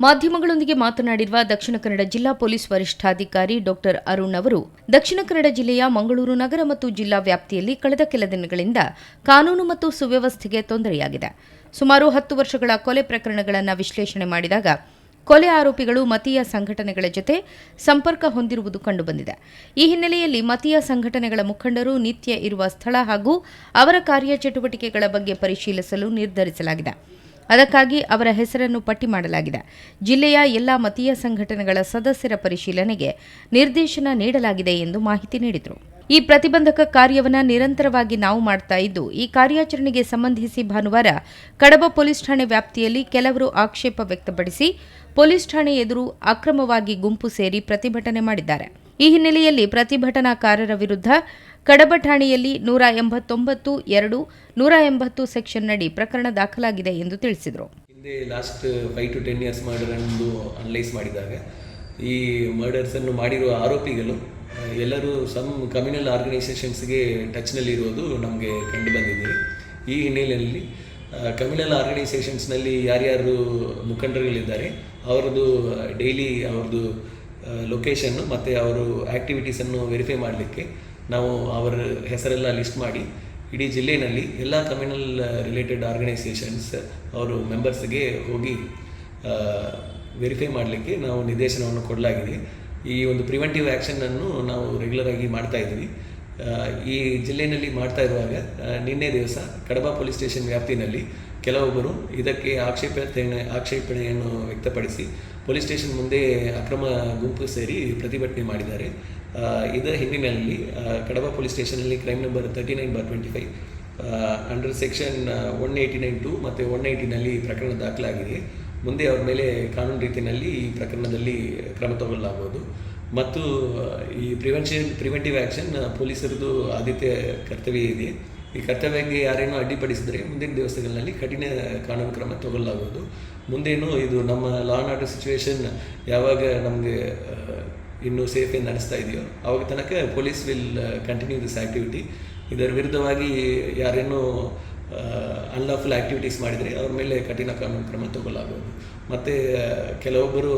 ಮಾಧ್ಯಮಗಳೊಂದಿಗೆ ಮಾತನಾಡಿರುವ ದಕ್ಷಿಣ ಕನ್ನಡ ಜಿಲ್ಲಾ ಪೊಲೀಸ್ ವರಿಷ್ಠಾಧಿಕಾರಿ ಡಾಕ್ಟರ್ ಅರುಣ್ ಅವರು, ದಕ್ಷಿಣ ಕನ್ನಡ ಜಿಲ್ಲೆಯ ಮಂಗಳೂರು ನಗರ ಮತ್ತು ಜಿಲ್ಲಾ ವ್ಯಾಪ್ತಿಯಲ್ಲಿ ಕಳೆದ ಕೆಲ ದಿನಗಳಿಂದ ಕಾನೂನು ಮತ್ತು ಸುವ್ಯವಸ್ಥೆಗೆ ತೊಂದರೆಯಾಗಿದೆ. ಸುಮಾರು ಹತ್ತು ವರ್ಷಗಳ ಕೊಲೆ ಪ್ರಕರಣಗಳನ್ನು ವಿಶ್ಲೇಷಣೆ ಮಾಡಿದಾಗ ಕೊಲೆ ಆರೋಪಿಗಳು ಮತೀಯ ಸಂಘಟನೆಗಳ ಜೊತೆ ಸಂಪರ್ಕ ಹೊಂದಿರುವುದು ಕಂಡುಬಂದಿದೆ. ಈ ಹಿನ್ನೆಲೆಯಲ್ಲಿ ಮತೀಯ ಸಂಘಟನೆಗಳ ಮುಖಂಡರು ನಿತ್ಯ ಇರುವ ಸ್ಥಳ ಹಾಗೂ ಅವರ ಕಾರ್ಯಚಟುವಟಿಕೆಗಳ ಬಗ್ಗೆ ಪರಿಶೀಲಿಸಲು ನಿರ್ಧರಿಸಲಾಗಿದೆ. ಅದಕ್ಕಾಗಿ ಅವರ ಹೆಸರನ್ನು ಪಟ್ಟಿ ಮಾಡಲಾಗಿದೆ. ಜಿಲ್ಲೆಯ ಎಲ್ಲ ಮತೀಯ ಸಂಘಟನೆಗಳ ಸದಸ್ಯರ ಪರಿಶೀಲನೆಗೆ ನಿರ್ದೇಶನ ನೀಡಲಾಗಿದೆ ಎಂದು ಮಾಹಿತಿ ನೀಡಿದರು. ಈ ಪ್ರತಿಬಂಧಕ ಕಾರ್ಯವನ್ನು ನಿರಂತರವಾಗಿ ನಾವು ಮಾಡ್ತಾ ಇದ್ದು, ಈ ಕಾರ್ಯಾಚರಣೆಗೆ ಸಂಬಂಧಿಸಿ ಭಾನುವಾರ ಕಡಬ ಪೊಲೀಸ್ ಠಾಣೆ ವ್ಯಾಪ್ತಿಯಲ್ಲಿ ಕೆಲವರು ಆಕ್ಷೇಪ ವ್ಯಕ್ತಪಡಿಸಿ, ಪೊಲೀಸ್ ಠಾಣೆ ಎದುರು ಅಕ್ರಮವಾಗಿ ಗುಂಪು ಸೇರಿ ಪ್ರತಿಭಟನೆ ಮಾಡಿದ್ದಾರೆ. ಈ ಹಿನ್ನೆಲೆಯಲ್ಲಿ ಪ್ರತಿಭಟನಾಕಾರರ ವಿರುದ್ಧ ಕಡಬ ಠಾಣೆಯಲ್ಲಿ ನೂರ ಎಂಬತ್ತೊಂಬತ್ತು, ಎರಡು, ನೂರ ಎಂಬತ್ತು ಸೆಕ್ಷನ್ನಡಿ ಪ್ರಕರಣ ದಾಖಲಾಗಿದೆ ಎಂದು ತಿಳಿಸಿದರು. ಹಿಂದೆ last five to ten years murder ಅನ್ನು ಅನಲೈಸ್ ಮಾಡಿದಾಗ, ಈ ಮರ್ಡರ್ಸನ್ನು ಮಾಡಿರುವ ಆರೋಪಿಗಳು, ಎಲ್ಲರೂ ಸಮ್ ಕಮ್ಯುನಲ್ ಆರ್ಗನೈಸೇಷನ್ಸ್ಗೆ ಟಚ್ನಲ್ಲಿರುವುದು ನಮಗೆ ಕಂಡು ಬಂದಿದೆ. ಈ ಹಿನ್ನೆಲೆಯಲ್ಲಿ ಕಮ್ಯುನಲ್ ಆರ್ಗನೈಸೇಷನ್ಸ್ನಲ್ಲಿ ಯಾರ್ಯಾರು ಮುಖಂಡರುಗಳಿದ್ದಾರೆ ಅವರದು ಡೈಲಿ ಅವ್ರದ್ದು ಲೊಕೇಶನ್ನು ಮತ್ತು ಅವರು ಆ್ಯಕ್ಟಿವಿಟೀಸನ್ನು ವೆರಿಫೈ ಮಾಡಲಿಕ್ಕೆ ನಾವು ಅವರ ಹೆಸರೆಲ್ಲ ಲಿಸ್ಟ್ ಮಾಡಿ ಇಡೀ ಜಿಲ್ಲೆಯಲ್ಲಿ ಎಲ್ಲ ಕಮ್ಯುನಲ್ ರಿಲೇಟೆಡ್ ಆರ್ಗನೈಸೇಷನ್ಸ್ ಅವರು ಮೆಂಬರ್ಸ್ಗೆ ಹೋಗಿ ವೆರಿಫೈ ಮಾಡಲಿಕ್ಕೆ ನಾವು ನಿರ್ದೇಶನವನ್ನು ಕೊಡಲಾಗಿದೆ. ಈ ಒಂದು ಪ್ರಿವೆಂಟಿವ್ ಆ್ಯಕ್ಷನನ್ನು ನಾವು ರೆಗ್ಯುಲರ್ ಆಗಿ ಮಾಡ್ತಾ ಇದ್ವಿ ಆ, ಈ ಜಿಲ್ಲೆಯಲ್ಲಿ ಮಾಡ್ತಾ ಇರುವಾಗ ನಿನ್ನೆ ದಿವಸ ಕಡಬ ಪೊಲೀಸ್ ಸ್ಟೇಷನ್ ವ್ಯಾಪ್ತಿನಲ್ಲಿ ಕೆಲವೊಬ್ಬರು ಇದಕ್ಕೆ ಆಕ್ಷೇಪಣೆ, ಆಕ್ಷೇಪಣೆಯನ್ನು ವ್ಯಕ್ತಪಡಿಸಿ ಪೊಲೀಸ್ ಸ್ಟೇಷನ್ ಮುಂದೆ ಅಕ್ರಮ ಗುಂಪು ಸೇರಿ ಪ್ರತಿಭಟನೆ ಮಾಡಿದ್ದಾರೆ. ಇದರ ಹಿನ್ನೆಲೆಯಲ್ಲಿ Kadaba police ಸ್ಟೇಷನಲ್ಲಿ crime number thirty nine bar twenty five under section one eighty nine two ಮತ್ತು ಒನ್ ಏಯ್ಟಿನಲ್ಲಿ ಪ್ರಕರಣ ದಾಖಲಾಗಿದೆ. ಮುಂದೆ ಅವ್ರ ಮೇಲೆ ಕಾನೂನು ರೀತಿಯಲ್ಲಿ ಈ ಪ್ರಕರಣದಲ್ಲಿ ಕ್ರಮ ತಗೊಳ್ಳಲಾಗುವುದು. ಮತ್ತು ಈ ಪ್ರಿವೆನ್ಷನ್ ಪ್ರಿವೆಂಟಿವ್ ಆ್ಯಕ್ಷನ್ ಪೊಲೀಸರದು ಆದ್ಯತೆ ಕರ್ತವ್ಯ ಇದೆ. ಈ ಕರ್ತವ್ಯಕ್ಕೆ ಯಾರೇನೋ ಅಡ್ಡಿಪಡಿಸಿದರೆ ಮುಂದಿನ ದಿವಸಗಳಲ್ಲಿ ಕಠಿಣ ಕಾನೂನು ಕ್ರಮ ತಗೊಳ್ಳಲಾಗುವುದು. ಮುಂದೇನು ಇದು ನಮ್ಮ ಲಾ ಆ್ಯಂಡ್ ಆರ್ಡರ್ ಸಿಚುವೇಶನ್ ಯಾವಾಗ ನಮಗೆ ಇನ್ನೂ ಸೇಫ್ ಎಂದು ಇದೆಯೋ, ಅವಾಗ ತನಕ police will continue this activity ಇದರ ವಿರುದ್ಧವಾಗಿ ಯಾರೇನೋ ಅನ್ಲಾಫುಲ್ ಆ್ಯಕ್ಟಿವಿಟೀಸ್ ಮಾಡಿದರೆ ಅವ್ರ ಮೇಲೆ ಕಠಿಣ ಕಾನೂನು ಕ್ರಮ ತಗೊಳ್ಳಲಾಗುವುದು. ಮತ್ತು ಕೆಲವೊಬ್ಬರು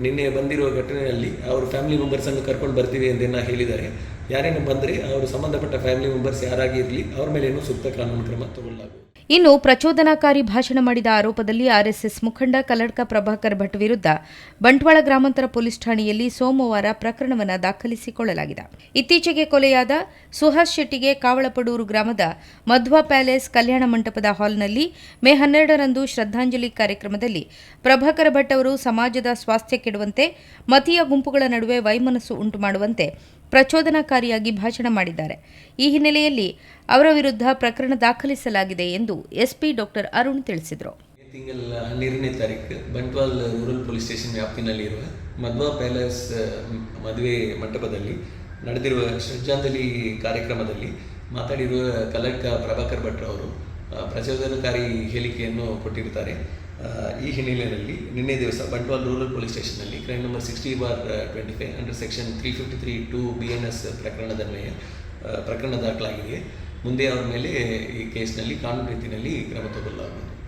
ನಿನ್ನೆ ಬಂದಿರುವ ಘಟನೆಯಲ್ಲಿ ಅವರು ಫ್ಯಾಮಿಲಿ ಮೆಂಬರ್ಸನ್ನು ಕರ್ಕೊಂಡು ಬರ್ತೀವಿ ಎಂದೇನ ಹೇಳಿದ್ದಾರೆ. ಯಾರೇನು ಬಂದರೆ? ಅವರು ಸಂಬಂಧಪಟ್ಟ ಫ್ಯಾಮಿಲಿ ಮೆಂಬರ್ಸ್ ಯಾರಾಗಿ ಅವರ ಅವ್ರ ಏನು ಸೂಕ್ತ ಕಾನೂನು ಕ್ರಮ ತಗೊಳ್ಳಲಾಗುವುದು? ಇನ್ನು ಪ್ರಚೋದನಾಕಾರಿ ಭಾಷಣ ಮಾಡಿದ ಆರೋಪದಲ್ಲಿ ಆರ್ಎಸ್ಎಸ್ ಮುಖಂಡ ಕಲ್ಲಡ್ಕ ಪ್ರಭಾಕರ್ ಭಟ್ ವಿರುದ್ಧ ಬಂಟ್ವಾಳ ಗ್ರಾಮಾಂತರ ಪೊಲೀಸ್ ಠಾಣೆಯಲ್ಲಿ ಸೋಮವಾರ ಪ್ರಕರಣವನ್ನು ದಾಖಲಿಸಿಕೊಳ್ಳಲಾಗಿದೆ. ಇತ್ತೀಚೆಗೆ ಕೊಲೆಯಾದ ಸುಹಾಸ್ ಶೆಟ್ಟಿಗೆ ಕಾವಳಪಡೂರು ಗ್ರಾಮದ ಮಧ್ವಾ ಪ್ಯಾಲೇಸ್ ಕಲ್ಯಾಣ ಮಂಟಪದ ಹಾಲ್ನಲ್ಲಿ ಮೇ ಹನ್ನೆರಡರಂದು ಶ್ರದ್ಧಾಂಜಲಿ ಕಾರ್ಯಕ್ರಮದಲ್ಲಿ ಪ್ರಭಾಕರ ಭಟ್ ಅವರು ಸಮಾಜದ ಸ್ವಾಸ್ಥ್ಯ ಕೆಡುವಂತೆ ಮತೀಯ ಗುಂಪುಗಳ ನಡುವೆ ವೈಮನಸ್ಸು ಉಂಟು ಮಾಡುವಂತೆ ಪ್ರಚೋದನಾಕಾರಿಯಾಗಿ ಭಾಷಣ ಮಾಡಿದ್ದಾರೆ. ಈ ಹಿನ್ನೆಲೆಯಲ್ಲಿ ಅವರ ವಿರುದ್ಧ ಪ್ರಕರಣ ದಾಖಲಿಸಲಾಗಿದೆ ಎಂದು ಎಸ್ಪಿ ಡಾಕ್ಟರ್ ಅರುಣ್ ತಿಳಿಸಿದರು. ತಿಂಗಳ ಹನ್ನೆರಡನೇ ತಾರೀಕು ಬಂಟ್ವಾಲ್ ರೂರಲ್ ಪೊಲೀಸ್ ಸ್ಟೇಷನ್ ವ್ಯಾಪ್ತಿನಲ್ಲಿರುವ ಮಧ್ವಾ ಪ್ಯಾಲೇಸ್ ಮದುವೆ ಮಂಟಪದಲ್ಲಿ ನಡೆದಿರುವ ಶ್ರದ್ಧಾಂಜಲಿ ಕಾರ್ಯಕ್ರಮದಲ್ಲಿ ಮಾತಾಡಿರುವ ಕಲಕ್ಕ ಪ್ರಭಾಕರ್ ಭಟ್ ಅವರು ಪ್ರಚೋದನಕಾರಿ ಹೇಳಿಕೆಯನ್ನು ಕೊಟ್ಟಿರ್ತಾರೆ ಈ ಹಿನ್ನೆಲೆಯಲ್ಲಿ ನಿನ್ನೆ ದಿವಸ Bantwal rural police ಸ್ಟೇಷನ್ನಲ್ಲಿ crime number sixty bar twenty five under section three fifty three two B N S ಪ್ರಕರಣದನ್ವಯ ಮೇಲೆ ಪ್ರಕರಣ ದಾಖಲಾಗಿದೆ. ಮುಂದೆ ಅವರ ಮೇಲೆ ಈ ಕೇಸ್ನಲ್ಲಿ ಕಾನೂನು ರೀತಿಯಲ್ಲಿ ಕ್ರಮ ತಗೊಳ್ಳಲಾಗುವುದು.